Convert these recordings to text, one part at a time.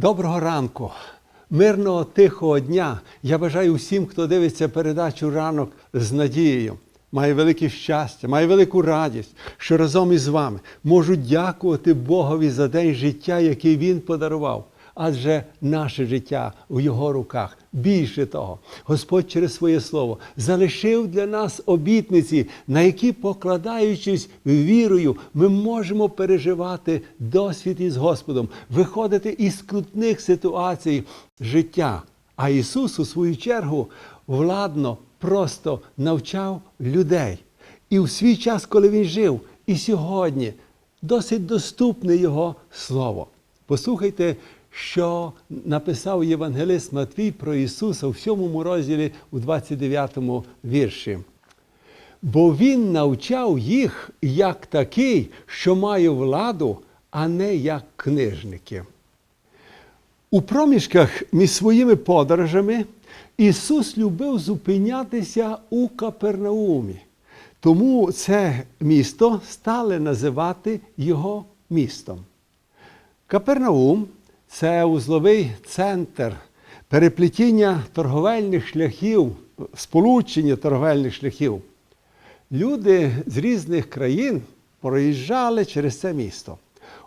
Доброго ранку, мирного тихого дня. Я бажаю усім, хто дивиться передачу ранок з надією. Має велике щастя, має велику радість, що разом із вами можу дякувати Богові за день життя, який Він подарував. Адже наше життя у Його руках. Більше того, Господь через своє слово залишив для нас обітниці, на які, покладаючись вірою, ми можемо переживати досвід із Господом, виходити із скрутних ситуацій життя. А Ісус, у свою чергу, владно просто навчав людей. І в свій час, коли Він жив, і сьогодні досить доступне Його Слово. Послухайте, що написав Євангелист Матвій про Ісуса у 7 розділі у 29 вірші. Бо Він навчав їх як такий, що має владу, а не як книжники. У проміжках між своїми подорожами Ісус любив зупинятися у Капернаумі. Тому це місто стали називати його містом. Капернаум це узловий центр переплетіння торговельних шляхів, сполучення торговельних шляхів. Люди з різних країн проїжджали через це місто.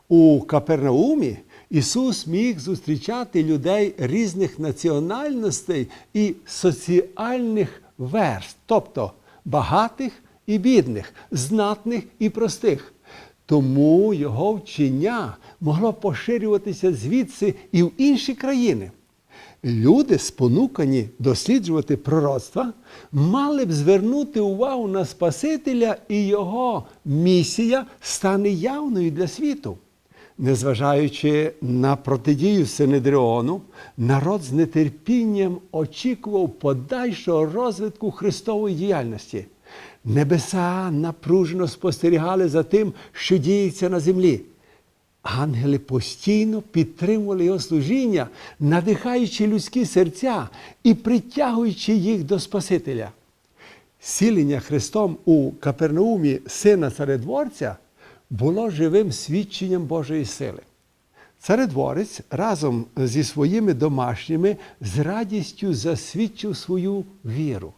У Капернаумі Ісус міг зустрічати людей різних національностей і соціальних верст, тобто багатих і бідних, знатних і простих. Тому його вчення могло поширюватися звідси і в інші країни. Люди, спонукані досліджувати пророцтва, мали б звернути увагу на Спасителя і його місія стане явною для світу. Незважаючи на протидію Синедріону, народ з нетерпінням очікував подальшого розвитку Христової діяльності. Небеса напружено спостерігали за тим, що діється на землі. Ангели постійно підтримували його служіння, надихаючи людські серця і притягуючи їх до Спасителя. Сілення Христом у Капернаумі сина царедворця було живим свідченням Божої сили. Царедворець разом зі своїми домашніми з радістю засвідчив свою віру.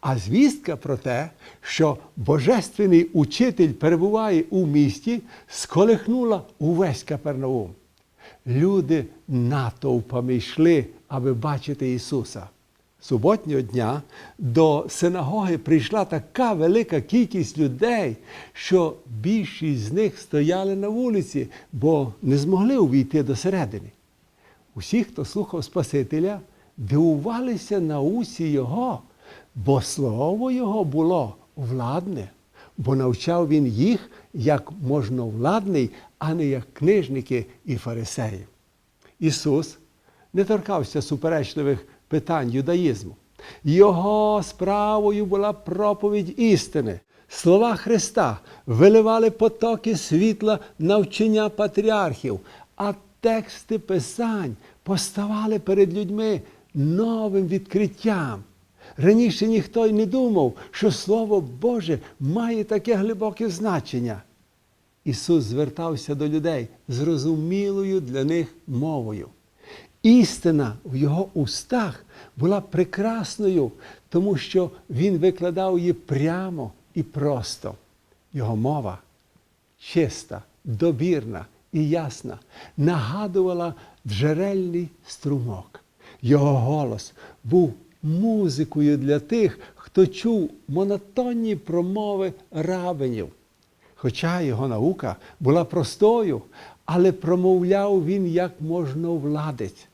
А звістка про те, що Божественний учитель перебуває у місті, сколихнула увесь Капернаум. Люди натовпами йшли, аби бачити Ісуса. Суботнього дня до синагоги прийшла така велика кількість людей, що більшість з них стояли на вулиці, бо не змогли увійти до середини. Усі, хто слухав Спасителя, дивувалися на усі Його, бо слово Його було владне, бо навчав Він їх як можновладний, а не як книжники і фарисеї. Ісус не торкався суперечливих питань юдаїзму. Його справою була проповідь істини. Слова Христа виливали потоки світла на вчення патріархів, а тексти Писань поставали перед людьми новим відкриттям. Раніше ніхто й не думав, що Слово Боже має таке глибоке значення. Ісус звертався до людей зрозумілою для них мовою. Істина в його устах була прекрасною, тому що він викладав її прямо і просто. Його мова чиста, добірна і ясна, нагадувала джерельний струмок. Його голос був музикою для тих, хто чув монотонні промови рабинів. Хоча його наука була простою, але промовляв він як можновладець.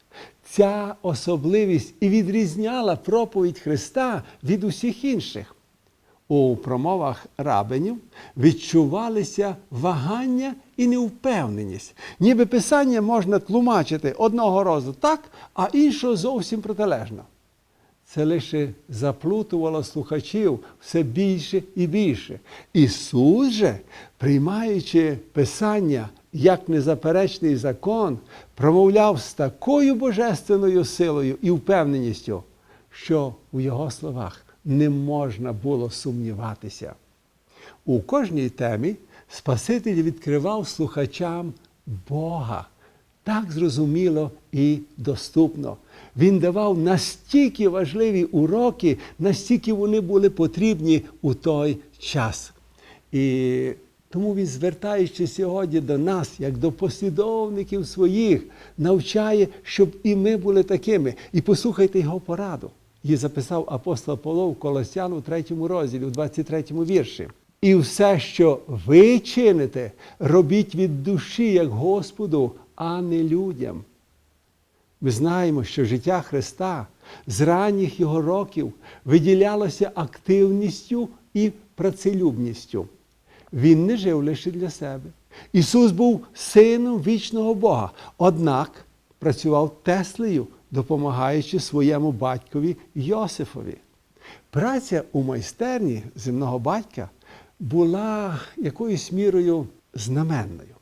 Ця особливість і відрізняла проповідь Христа від усіх інших. У промовах рабинів відчувалися вагання і невпевненість. Ніби писання можна тлумачити одного разу так, а іншого зовсім протилежно. Це лише заплутувало слухачів все більше і більше. Ісус же, приймаючи Писання як незаперечний закон, промовляв з такою божественною силою і впевненістю, що у його словах не можна було сумніватися. У кожній темі Спаситель відкривав слухачам Бога так зрозуміло і доступно. Він давав настільки важливі уроки, настільки вони були потрібні у той час. І тому він, звертаючись сьогодні до нас, як до послідовників своїх, навчає, щоб і ми були такими. І послухайте його пораду. Її записав апостол Павло в Колосян у 3 розділі, у 23 вірші. І все, що ви чините, робіть від душі, як Господу, а не людям. Ми знаємо, що життя Христа з ранніх його років виділялося активністю і працелюбністю. Він не жив лише для себе. Ісус був сином вічного Бога, однак працював Теслею, допомагаючи своєму батькові Йосифові. Праця у майстерні земного батька була якоюсь мірою знаменною.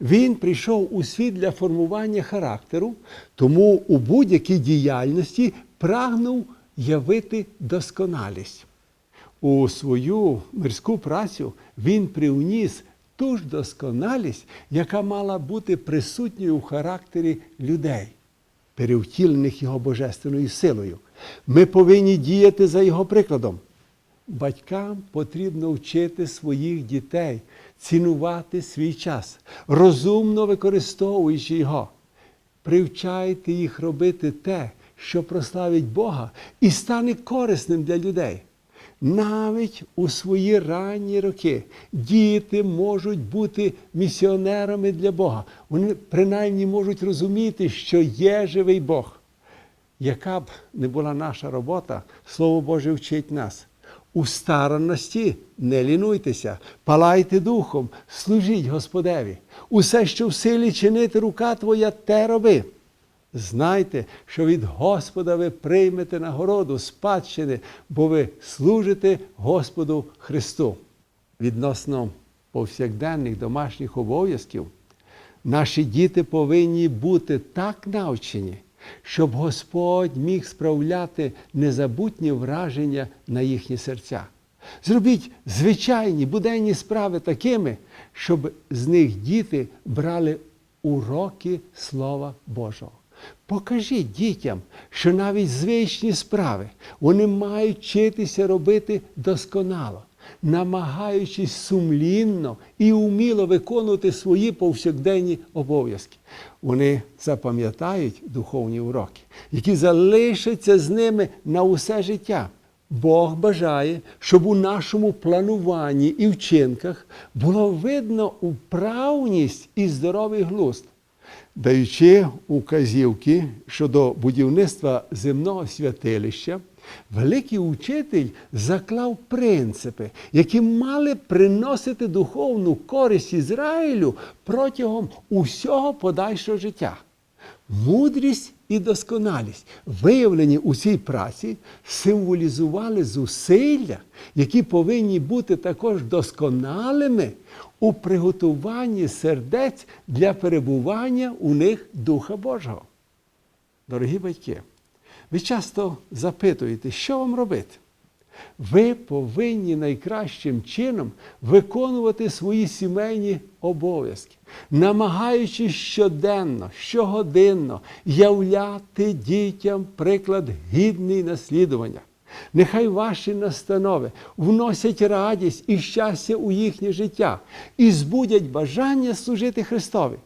Він прийшов у світ для формування характеру, тому у будь-якій діяльності прагнув явити досконалість. У свою мирську працю він привніс ту ж досконалість, яка мала бути присутньою в характері людей, перевтілених його божественною силою. Ми повинні діяти за його прикладом. Батькам потрібно вчити своїх дітей цінувати свій час, розумно використовуючи його. Привчайте їх робити те, що прославить Бога і стане корисним для людей. Навіть у свої ранні роки діти можуть бути місіонерами для Бога. Вони принаймні можуть розуміти, що є живий Бог. Яка б не була наша робота, Слово Боже вчить нас. У старанності не лінуйтеся, палайте духом, служіть Господеві. Усе, що в силі чинити рука твоя, те роби. Знайте, що від Господа ви приймете нагороду спадщини, бо ви служите Господу Христу. Відносно повсякденних домашніх обов'язків, наші діти повинні бути так навчені, щоб Господь міг справляти незабутні враження на їхні серця. Зробіть звичайні буденні справи такими, щоб з них діти брали уроки Слова Божого. Покажіть дітям, що навіть звичні справи вони мають вчитися робити досконало, намагаючись сумлінно і уміло виконувати свої повсякденні обов'язки. Вони запам'ятають духовні уроки, які залишаться з ними на усе життя. Бог бажає, щоб у нашому плануванні і вчинках було видно вправність і здоровий глузд даючи указівки щодо будівництва земного святилища, великий учитель заклав принципи, які мали приносити духовну користь Ізраїлю протягом усього подальшого життя. Мудрість і досконалість, виявлені у цій праці, символізували зусилля, які повинні бути також досконалими у приготуванні сердець для перебування у них Духа Божого. Дорогі батьки, ви часто запитуєте, що вам робити? Ви повинні найкращим чином виконувати свої сімейні обов'язки, намагаючись щоденно, щогодинно являти дітям приклад гідний наслідування. Нехай ваші настанови вносять радість і щастя у їхнє життя і збудять бажання служити Христові.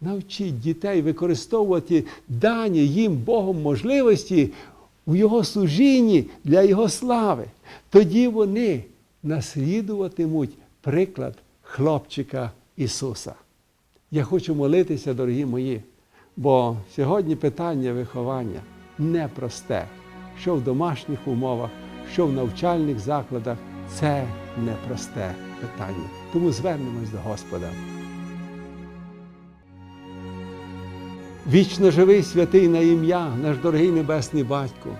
Навчіть дітей використовувати дані їм Богом можливості в Його служінні для Його слави. Тоді вони наслідуватимуть приклад хлопчика Ісуса. Я хочу молитися, дорогі мої, бо сьогодні питання виховання непросте. Що в домашніх умовах, що в навчальних закладах це непросте питання. Тому звернемось до Господа. Вічно живий святий на ім'я, наш дорогий Небесний Батько,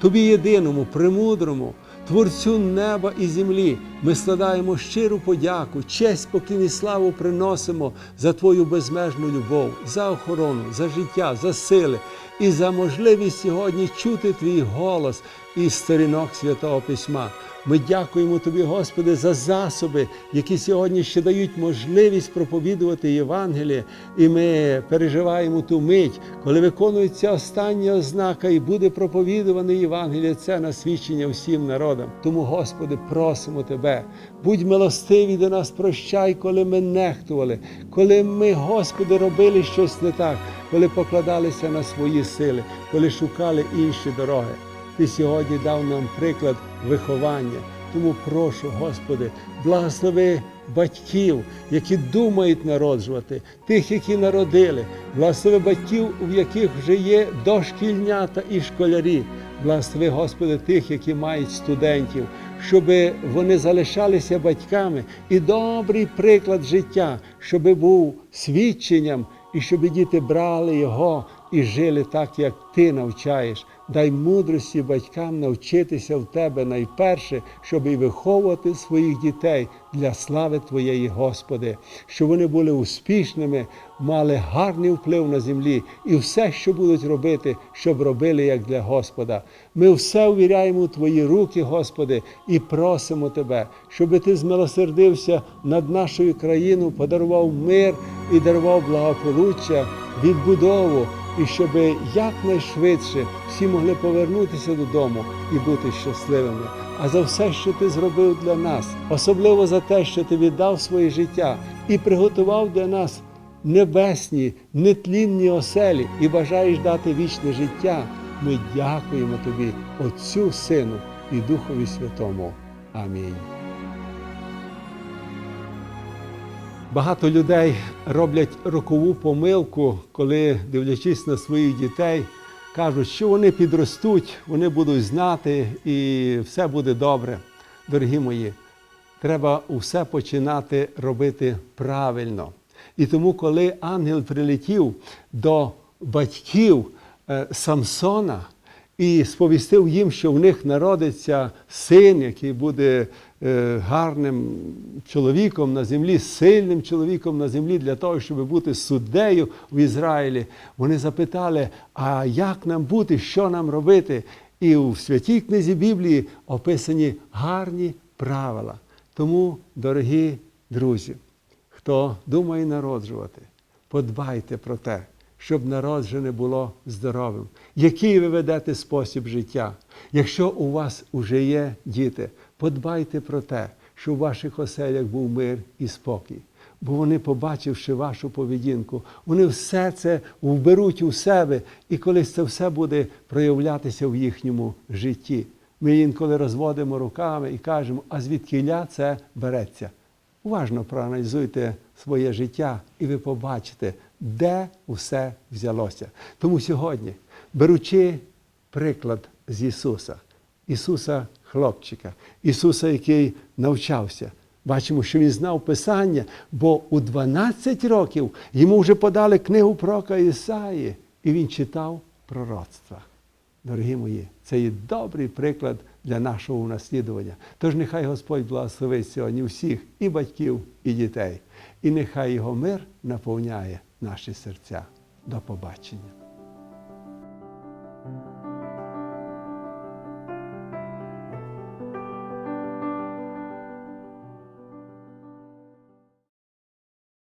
Тобі єдиному, премудрому, Творцю неба і землі, ми складаємо щиру подяку, честь, і славу приносимо за Твою безмежну любов, за охорону, за життя, за сили і за можливість сьогодні чути Твій голос із сторінок Святого Письма. Ми дякуємо Тобі, Господи, за засоби, які сьогодні ще дають можливість проповідувати Євангеліє. І ми переживаємо ту мить, коли виконується остання ознака і буде проповідуване Євангеліє. Це на свідчення всім народам. Тому, Господи, просимо Тебе, будь милостивий до нас, прощай, коли ми нехтували, коли ми, Господи, робили щось не так, коли покладалися на свої сили, коли шукали інші дороги. Ти сьогодні дав нам приклад виховання. Тому прошу, Господи, благослови батьків, які думають народжувати, тих, які народили, благослови батьків, у яких вже є дошкільнята і школярі. Благослови, Господи, тих, які мають студентів, щоб вони залишалися батьками і добрий приклад життя, щоб був свідченням, і щоб діти брали його і жили так, як ти навчаєш. Дай мудрості батькам навчитися в тебе найперше, щоб і виховувати своїх дітей для слави Твоєї, Господи, щоб вони були успішними, мали гарний вплив на землі і все, що будуть робити, щоб робили як для Господа. Ми все увіряємо у Твої руки, Господи, і просимо Тебе, щоб Ти змилосердився над нашою країною, подарував мир і дарував благополуччя, відбудову і щоб якнайшвидше всі могли повернутися додому і бути щасливими. А за все, що ти зробив для нас, особливо за те, що ти віддав своє життя і приготував для нас небесні, нетлінні оселі і бажаєш дати вічне життя. Ми дякуємо тобі, Отцю, Сину і Духові Святому. Амінь. Багато людей роблять рокову помилку, коли, дивлячись на своїх дітей, кажуть, що вони підростуть, вони будуть знати і все буде добре. Дорогі мої, треба усе починати робити правильно. І тому, коли ангел прилетів до батьків е, Самсона і сповістив їм, що в них народиться син, який буде е, гарним чоловіком на землі, сильним чоловіком на землі для того, щоб бути суддею в Ізраїлі, вони запитали, а як нам бути, що нам робити? І у святій книзі Біблії описані гарні правила. Тому, дорогі друзі, хто думає народжувати, подбайте про те, щоб народжене було здоровим. Який ви ведете спосіб життя? Якщо у вас уже є діти, подбайте про те, щоб у ваших оселях був мир і спокій. Бо вони, побачивши вашу поведінку, вони все це вберуть у себе, і колись це все буде проявлятися в їхньому житті. Ми інколи розводимо руками і кажемо, а звідкиля це береться. Уважно проаналізуйте своє життя, і ви побачите, де усе взялося. Тому сьогодні, беручи приклад з Ісуса, Ісуса хлопчика, Ісуса, який навчався, бачимо, що Він знав Писання, бо у 12 років йому вже подали книгу пророка Ісаї, і він читав пророцтва. Дорогі мої, це є добрий приклад для нашого унаслідування. Тож нехай Господь благословить сьогодні всіх, і батьків, і дітей. І нехай його мир наповняє наші серця. До побачення.